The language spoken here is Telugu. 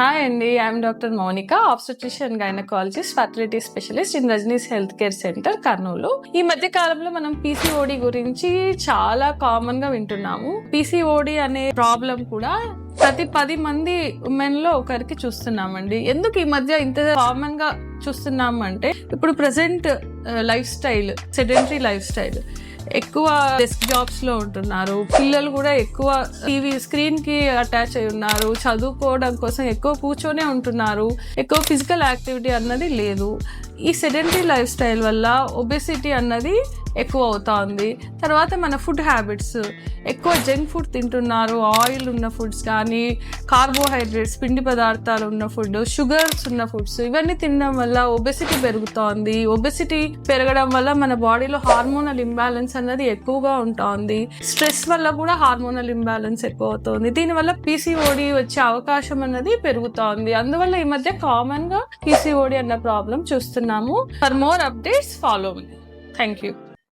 హాయ్ అండి I'm doctor Mounika obstetrician gynaecologist fertility specialist in Rajani's health care centre Kurnool ఈ మధ్య కాలంలో మనం పీసీఓడి గురించి చాలా కామన్గా వింటున్నాము. పీసీఓడి అనే ప్రాబ్లం కూడా ప్రతి పది మంది ఉమెన్లో ఒకరికి చూస్తున్నామండి. ఎందుకు ఈ మధ్య ఇంత కామన్గా చూస్తున్నాము అంటే ఇప్పుడు present life style sedentary life style ఎక్కువ డెస్క్ జాబ్స్లో ఉంటున్నారు. పిల్లలు కూడా ఎక్కువ టీవీ స్క్రీన్కి అటాచ్ అయి ఉన్నారు. చదువుకోవడం కోసం ఎక్కువ కూర్చొనే ఉంటున్నారు. ఎక్కువ ఫిజికల్ యాక్టివిటీ అన్నది లేదు. ఈ సెడెంటరీ లైఫ్ స్టైల్ వల్ల ఒబెసిటీ అన్నది ఎక్కువ అవుతోంది తర్వాత మన ఫుడ్ హ్యాబిట్స్ ఎక్కువ జంక్ ఫుడ్ తింటున్నారు ఆయిల్ ఉన్న ఫుడ్స్ కానీ కార్బోహైడ్రేట్స్ పిండి పదార్థాలు ఉన్న ఫుడ్ షుగర్స్ ఉన్న ఫుడ్స్ ఇవన్నీ తినడం వల్ల ఒబెసిటీ పెరుగుతోంది. ఒబెసిటీ పెరగడం వల్ల మన బాడీలో హార్మోనల్ ఇంబ్యాలెన్స్ అన్నది ఎక్కువగా ఉంటుంది. స్ట్రెస్ వల్ల కూడా హార్మోనల్ ఇంబ్యాలెన్స్ ఎక్కువ అవుతుంది దీనివల్ల పీసీఓడి వచ్చే అవకాశం అనేది పెరుగుతోంది. అందువల్ల ఈ మధ్య కామన్గా పీసీఓడి అన్న ప్రాబ్లం చూస్తున్నాము. For more updates follow me thank you